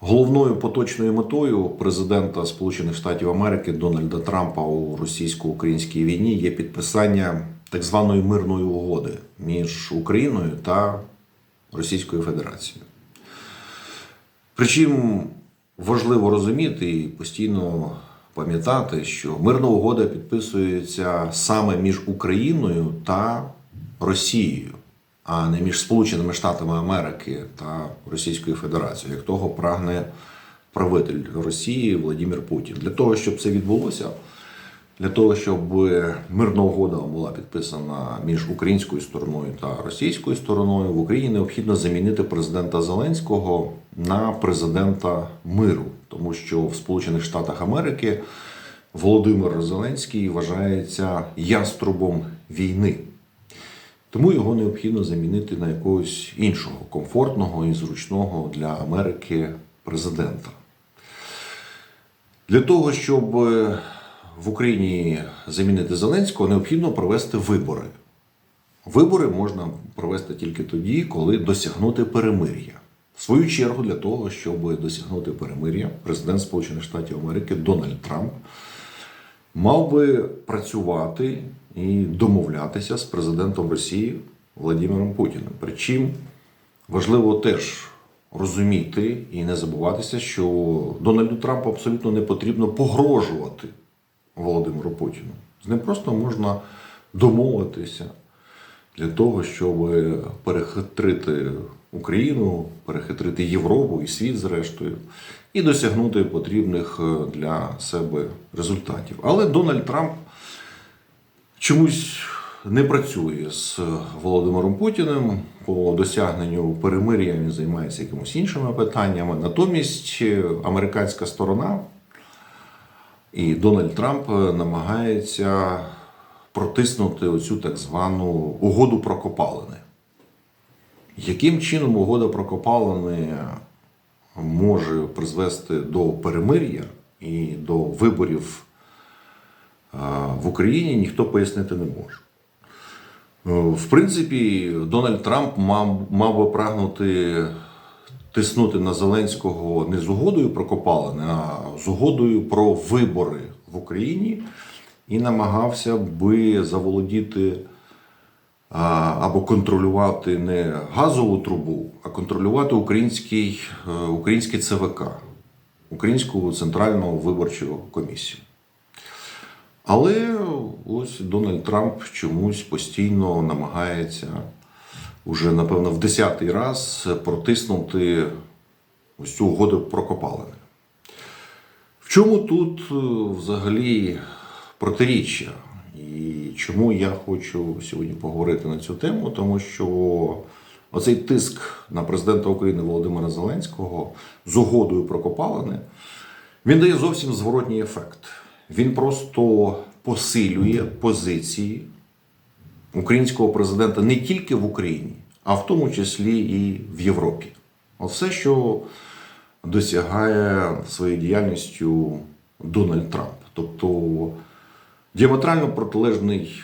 Головною поточною метою президента Сполучених Штатів Америки Дональда Трампа у російсько-українській війні є підписання так званої мирної угоди між Україною та Російською Федерацією. Причому важливо розуміти і постійно пам'ятати, що мирна угода підписується саме між Україною та Росією, а не між Сполученими Штатами Америки та Російською Федерацією, як того прагне правитель Росії Владимир Путін. Для того, щоб це відбулося, для того, щоб мирна угода була підписана між українською стороною та російською стороною, в Україні необхідно замінити президента Зеленського на президента миру, тому що в Сполучених Штатах Америки Володимир Зеленський вважається яструбом війни. Тому його необхідно замінити на якогось іншого комфортного і зручного для Америки президента. Для того, щоб е, в Україні замінити Зеленського, необхідно провести вибори. Вибори можна провести тільки тоді, коли досягнути перемир'я. В свою чергу, для того, щоб досягнути перемир'я, президент Сполучених Штатів Америки Дональд Трамп мав би працювати і домовлятися з президентом Росії Владимиром Путіним. Причому важливо теж розуміти і не забуватися, що Дональду Трампу абсолютно не потрібно погрожувати Володимиру Путіну. З ним просто можна домовитися для того, щоб перехитрити Україну, перехитрити Європу і світ, зрештою, і досягнути потрібних е, для себе результатів. Але Дональд Трамп чомусь не працює з Володимиром Путіним по досягненню перемир'я. Він займається якимось іншими питаннями. Натомість е, американська сторона і Дональд Трамп намагається протиснути оцю так звану угоду про копалини. Яким чином угода про копалини може призвести до перемир'я і до виборів в Україні, ніхто пояснити не може. Е, В принципі, Дональд Трамп мав, мав би прагнути тиснути на Зеленського не з угодою про копалини, а з угодою про вибори в Україні і намагався би заволодіти або контролювати не газову трубу, а контролювати український, е, українське ЦВК, Українську центральну виборчу комісію. Але ось Дональд Трамп чомусь постійно намагається уже, напевно, в десятий раз протиснути ось цю угоду про копалини. В чому тут е, взагалі протиріччя? Чому я хочу сьогодні поговорити на цю тему? Тому що оцей тиск на президента України Володимира Зеленського з угодою про копалини він дає зовсім зворотній ефект. Він просто посилює позиції українського президента не тільки в Україні, а в тому числі і в Європі. От все, що досягає своєю діяльністю Дональд Трамп. Тобто діаметрально протилежний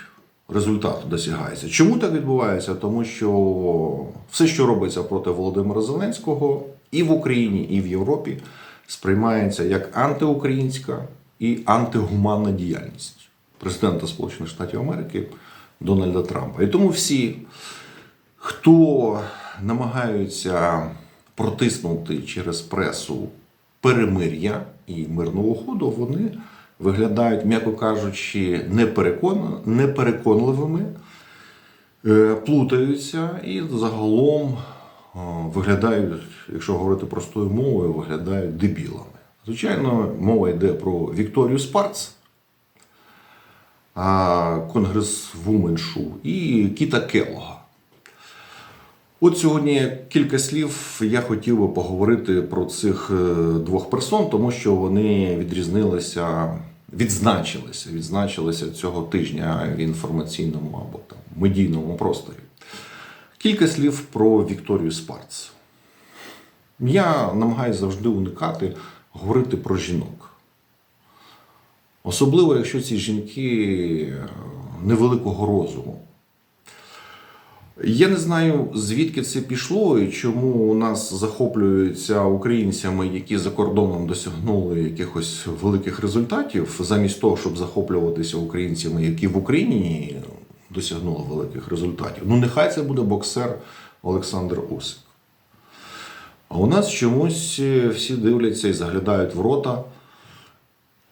результат досягається. Чому так відбувається? Тому що все, що робиться проти Володимира Зеленського, і в Україні, і в Європі, сприймається як антиукраїнська і антигуманна діяльність президента Сполучених Штатів Америки Дональда Трампа. І тому всі, хто намагаються протиснути через пресу перемир'я і мирну угоду, вони виглядають, м'яко кажучи, неперекон... непереконливими, е, плутаються і загалом е, виглядають, якщо говорити простою мовою, виглядають дебілами. Звичайно, мова йде про Вікторію Спарц, а, конгресвуменшу і Кіта Келога. От сьогодні кілька слів я хотів би поговорити про цих е, двох персон, тому що вони відрізнилися, відзначилися, відзначилися цього тижня в інформаційному або там медійному просторі. Кілька слів про Вікторію Спарц. Я намагаюся завжди уникати говорити про жінок. Особливо, якщо ці жінки невеликого розуму. Я не знаю, звідки це пішло і чому у нас захоплюються українцями, які за кордоном досягнули якихось великих результатів, замість того, щоб захоплюватися українцями, які в Україні досягнули великих результатів. Ну, нехай це буде боксер Олександр Усик. А у нас чомусь е, всі дивляться і заглядають в рота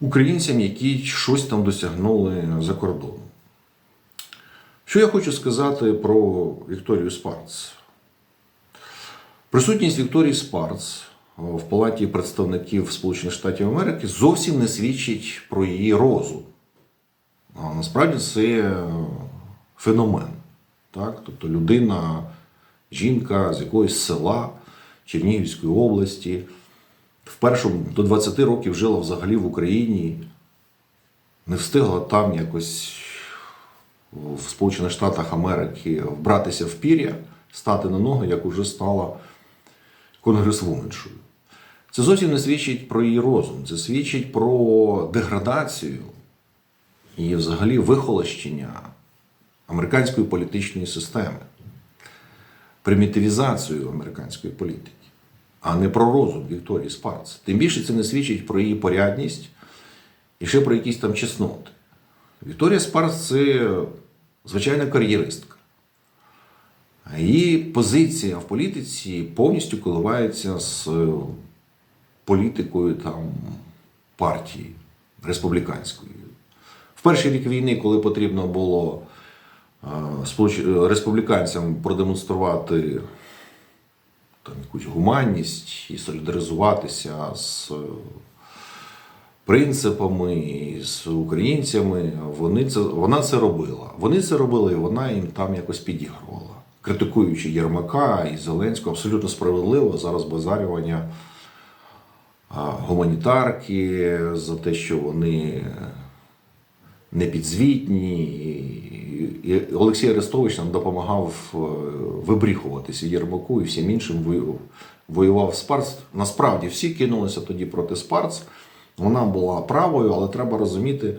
українцям, які щось там досягнули за кордоном. Що я хочу сказати про Вікторію Спарц? Присутність Вікторії Спарц в Палаті представників Сполучених Штатів Америки зовсім не свідчить про її розум. А насправді це феномен. Так? Тобто людина, жінка з якогось села Чернігівської області, вперше до 20 років жила взагалі в Україні, не встигла там якось в Сполучених Штатах Америки вбратися в пір'я, стати на ноги, як уже стала конгресвуменшою. Це зовсім не свідчить про її розум, це свідчить про деградацію і взагалі вихолощення американської політичної системи, примітивізацію американської політики, а не про розум Вікторії Спарц. Тим більше це не свідчить про її порядність і ще про якісь там чесноти. Вікторія Спарц це звичайна кар'єристка. Її позиція в політиці повністю коливається з політикою там, партії республіканської. В перший рік війни, коли потрібно було е, республіканцям продемонструвати там, якусь гуманність і солідаризуватися з е, принципами з українцями, вони це, вона це робила. Вони це робили, і вона їм там якось підігрувала. Критикуючи Єрмака і Зеленського, абсолютно справедливо зараз базарювання гуманітарки за те, що вони не підзвітні. І Олексій Арестович нам допомагав е, вибріхуватися Єрмаку і всім іншим воював Спарц. Насправді всі кинулися тоді проти Спарц. Вона була правою, але треба розуміти,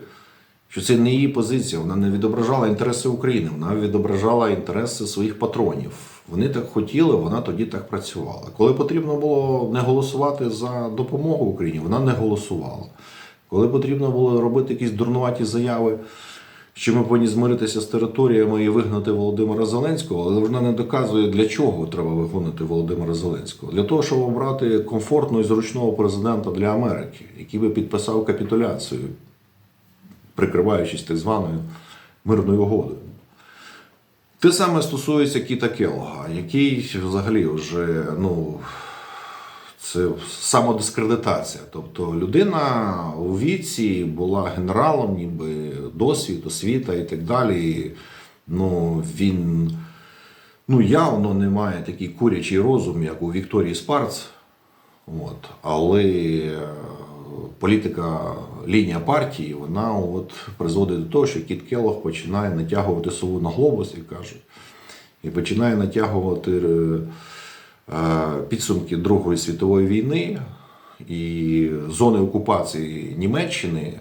що це не її позиція. Вона не відображала інтереси України, вона відображала інтереси своїх патронів. Вони так хотіли, вона тоді так працювала. Коли потрібно було не голосувати за допомогу Україні, вона не голосувала. Коли потрібно було робити якісь дурнуваті заяви, що ми повинні змиритися з територіями і вигнати Володимира Зеленського, але вона не доказує, для чого треба вигонити Володимира Зеленського. Для того, щоб обрати комфортного і зручного президента для Америки, який би підписав капітуляцію, прикриваючись так званою мирною угодою. Те саме стосується Кіта Келога, який взагалі вже ну, це самодискредитація. Тобто людина у віці була генералом, ніби досвід, освіта і так далі. Ну, він ну, явно не має такий курячий розум, як у Вікторії Спарц. От. Але е, політика, лінія партії, вона от призводить до того, що Кіт Келлог починає натягувати сову на глобус, як кажуть, і починає натягувати е, е, підсумки Другої світової війни і зони окупації Німеччини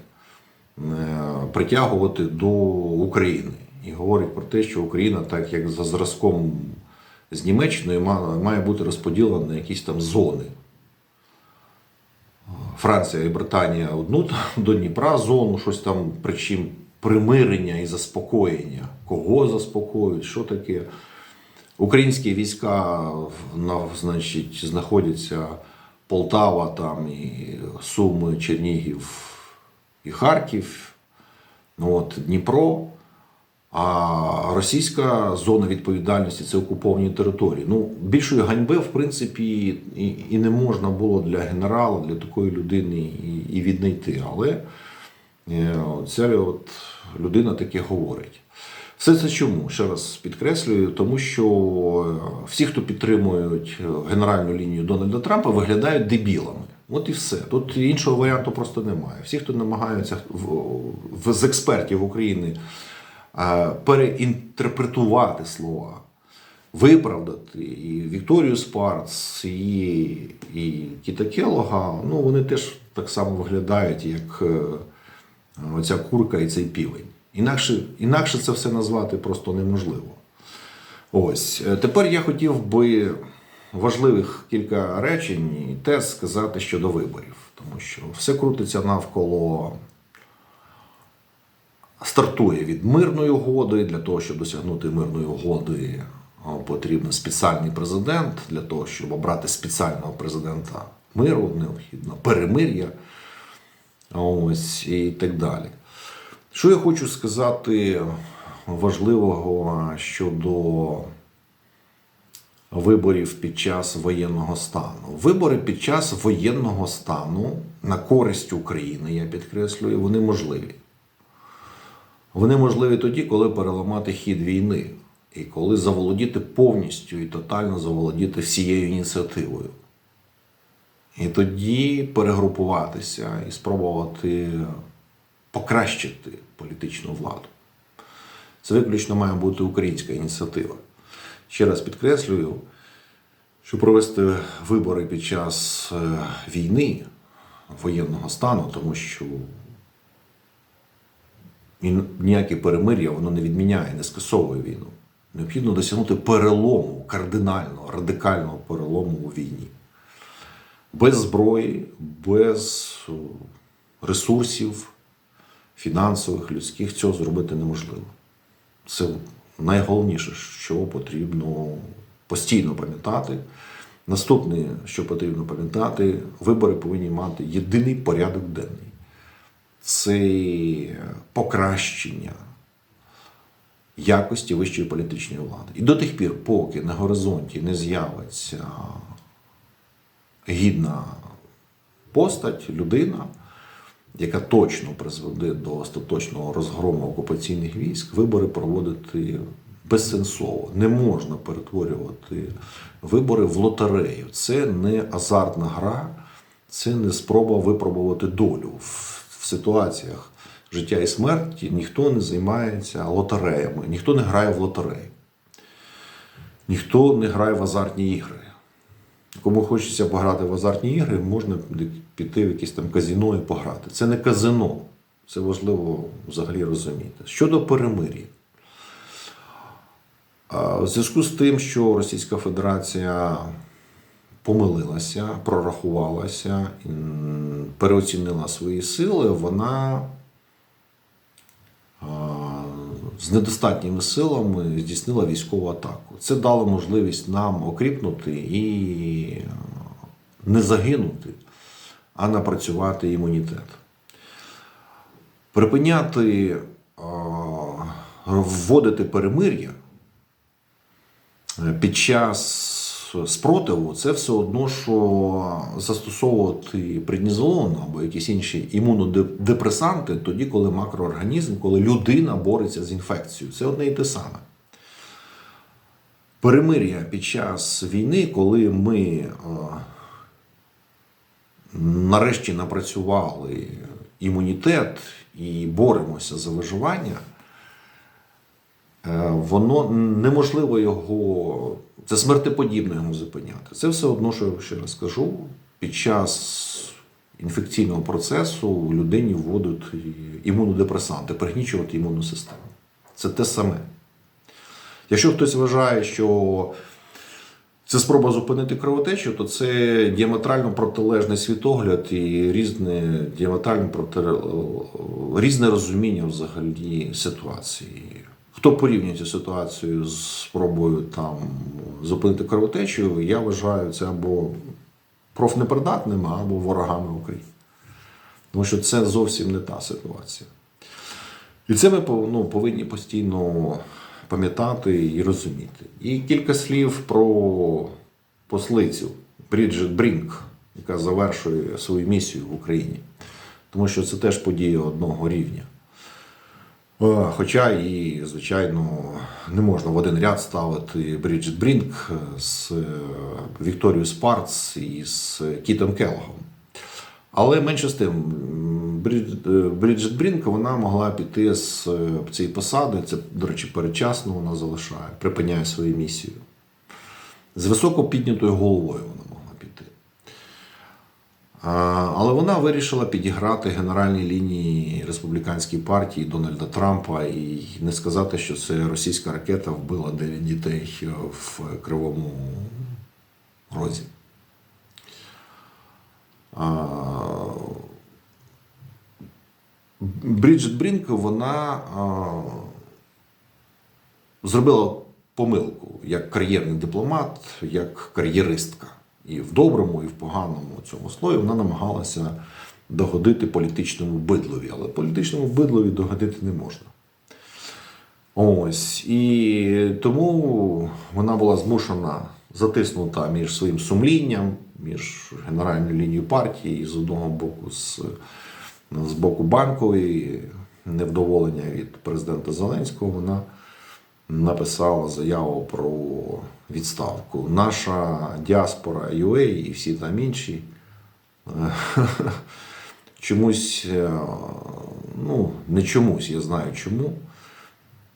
притягувати до України. І говорить про те, що Україна, так як за зразком з Німеччиною, має бути розподілена на якісь там зони. Франція і Британія одну до Дніпра зону, щось там, причим примирення і заспокоєння. Кого заспокоюють, що таке? Українські війська на, значить, знаходяться Полтава, там, і Суми, Чернігів і Харків, ну, от, Дніпро. А російська зона відповідальності це окуповані території. Ну, більшої ганьби, в принципі, і, і не можна було для генерала, для такої людини і, і віднайти. Але е, ця от людина таке говорить. Все це чому? Ще раз підкреслюю, тому що е, всі, хто підтримують е, генеральну лінію Дональда Трампа, виглядають дебілами. От і все. Тут іншого варіанту просто немає. Всі, хто намагаються в- з експертів України е, переінтерпретувати слова, виправдати і Вікторію Спарц, і, і Кіта Келога, ну вони теж так само виглядають, як е, оця курка і цей півень. Інакше, інакше це все назвати просто неможливо. Ось е, тепер я хотів би важливих кілька речень і тез сказати щодо виборів, тому що все крутиться навколо. Стартує від мирної угоди. Для того, щоб досягнути мирної угоди, потрібен спеціальний президент. Для того, щоб обрати спеціального президента миру, необхідно перемир'я. Ось і так далі. Що я хочу сказати важливого щодо виборів під час воєнного стану? Вибори під час воєнного стану на користь України, я підкреслюю, вони можливі. Вони можливі тоді, коли переламати хід війни, і коли заволодіти повністю і тотально заволодіти всією ініціативою. І тоді перегрупуватися і спробувати покращити політичну владу. Це виключно має бути українська ініціатива. Ще раз підкреслюю, що провести вибори під час е, війни, воєнного стану, тому що ніяке перемир'я воно не відміняє, не скасовує війну. Необхідно досягнути перелому, кардинального, радикального перелому у війні. Без зброї, без ресурсів фінансових, людських цього зробити неможливо. Це найголовніше, що потрібно постійно пам'ятати. Наступне, що потрібно пам'ятати, вибори повинні мати єдиний порядок денний це покращення якості вищої політичної влади. І до тих пір, поки на горизонті не з'явиться гідна постать, людина, яка точно призведе до остаточного розгрому окупаційних військ, вибори проводити безсенсово. Не можна перетворювати вибори в лотерею. Це не азартна гра, це не спроба випробувати долю. В ситуаціях життя і смерті ніхто не займається лотереями, ніхто не грає в лотерею, ніхто не грає в азартні ігри. Кому хочеться пограти в азартні ігри, можна піти в якесь там казіно і пограти. Це не казино. Це важливо взагалі розуміти. Щодо перемир'я. В зв'язку з тим, що Російська Федерація помилилася, прорахувалася, переоцінила свої сили, вона з недостатніми силами здійснила військову атаку. Це дало можливість нам окріпнути і е, не загинути, а напрацювати імунітет. Припиняти, вводити перемир'я е, під час спротиву, це все одно, що застосовувати преднізолон або якісь інші імунодепресанти тоді, коли макроорганізм, коли людина бореться з інфекцією. Це одне і те саме. Перемир'я під час війни, коли ми е, нарешті напрацювали імунітет і боремося за виживання, воно неможливо його це смертеподібно його зупиняти. Це все одно, що я ще раз кажу, під час інфекційного процесу людині вводять імунодепресанти, пригнічувати імунну систему. Це те саме. Якщо хтось вважає, що це спроба зупинити кровотечу, то це діаметрально протилежний світогляд і різне діаметрально проти... різне розуміння взагалі ситуації. Хто порівнює цю ситуацію з спробою там зупинити кровотечу, я вважаю це або профнепридатними, або ворогами України. Тому що це зовсім не та ситуація. І це ми ну, повинні постійно пам'ятати і розуміти. І кілька слів про послицю Бріджит Брінк, яка завершує свою місію в Україні. Тому що це теж подія одного рівня. Е, Хоча і, звичайно, не можна в один ряд ставити Бріджит Брінк з е, Вікторією Спарц і з Кітом Келлогом. Але менше з тим, Брід- е, Бріджит Брінк вона могла піти з е, цієї посади. Це, до речі, передчасно вона залишає, припиняє свою місію. З високо піднятою головою вона Але вона вирішила підіграти генеральній лінії республіканської партії Дональда Трампа і не сказати, що це російська ракета вбила 9 дітей в Кривому Розі. Бріджит Брінк, вона зробила помилку як кар'єрний дипломат, як кар'єристка. І в доброму, і в поганому цьому слові вона намагалася догодити політичному бидлові, але політичному бидлові догодити не можна. Ось. І тому вона була змушена затиснута між своїм сумлінням, між генеральною лінією партії, і з одного боку, з, з боку банкової невдоволення від президента Зеленського. Вона написала заяву про відставку. Наша діаспора UA і всі там інші е, чомусь, е, ну, не чомусь, я знаю чому,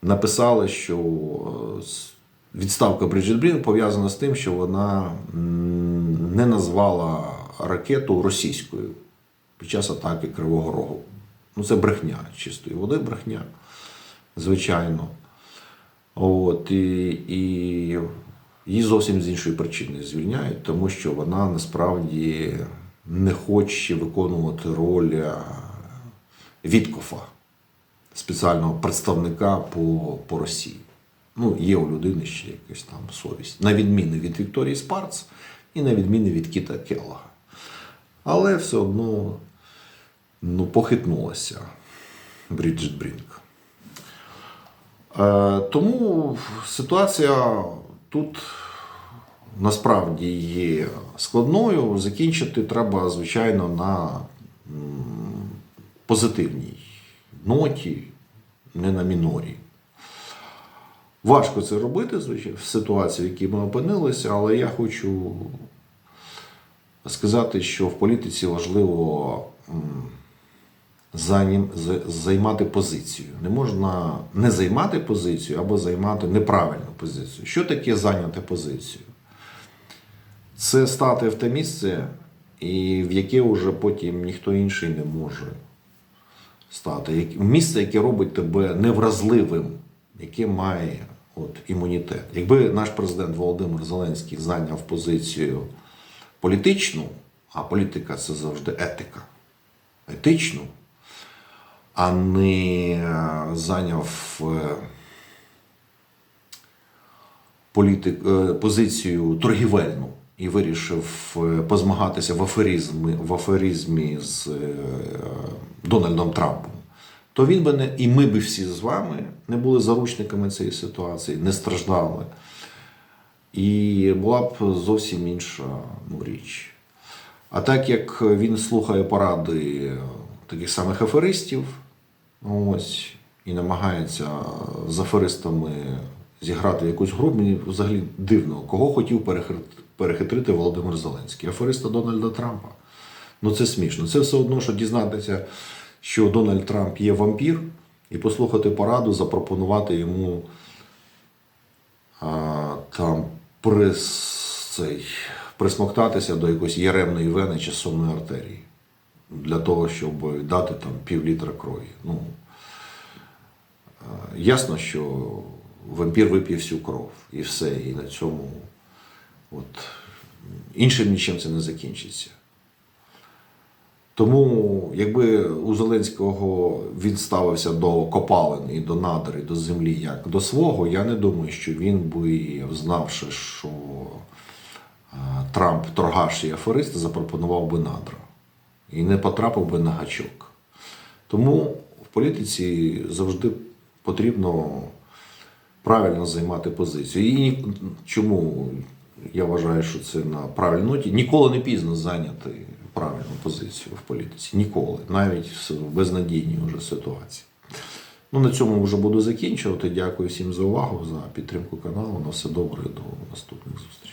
написали, що е, відставка Бриджит Брін пов'язана з тим, що вона не назвала ракету російською під час атаки Кривого Рогу. Ну, це брехня, чистої води брехня, звичайно. От, і, і її зовсім з іншої причини звільняють, тому що вона насправді не хоче виконувати роль е, Віткофа, спеціального представника по, по Росії. Ну, є у людини ще якась там совість. На відміну від Вікторії Спарц і на відміну від Кіта Келлога. Але все одно ну, похитнулася Бріджит Брінк. Е, Тому ситуація тут насправді є складною. Закінчити треба, звичайно, на позитивній ноті, не на мінорі. Важко це робити, звичайно, в ситуації, в якій ми опинилися, але я хочу сказати, що в політиці важливо займати позицію. Не можна не займати позицію або займати неправильну позицію. Що таке зайняти позицію? Це стати в те місце, і в яке вже потім ніхто інший не може стати. Місце, яке робить тебе невразливим, яке має от, імунітет. Якби наш президент Володимир Зеленський зайняв позицію політичну, а політика це завжди етика, етичну, а не е, зайняв е, політик, е, позицію торгівельну і вирішив позмагатися в аферизмі, в аферизмі з Дональдом Трампом, то він би не і ми би всі з вами не були заручниками цієї ситуації, не страждали. І була б зовсім інша ну, річ. А так як він слухає поради таких самих аферистів, ось, і намагається з аферистами зіграти якусь гру, мені взагалі дивно, кого хотів перехитрити Володимир Зеленський. Афериста Дональда Трампа. Ну це смішно. Це все одно, що дізнатися, що Дональд Трамп є вампір, і послухати пораду, запропонувати йому а, там прис, цей, присмоктатися до якоїсь яремної вени чи сонної артерії для того, щоб дати там пів літра крові. Ну, ясно, що вампір вип'є всю кров і все, і на цьому от, іншим нічим це не закінчиться. Тому, якби у Зеленського він ставився до копалин і до надр, і до землі як до свого, я не думаю, що він би, знавши, що е, Трамп торгаш і аферист, запропонував би надра і не потрапив би на гачок. Тому в політиці завжди потрібно правильно займати позицію. І чому я вважаю, що це на правильній ноті. Ніколи не пізно зайняти правильну позицію в політиці. Ніколи, навіть в безнадійній вже ситуації. Ну, на цьому вже буду закінчувати. Дякую всім за увагу, за підтримку каналу. На все добре, до наступних зустрічей.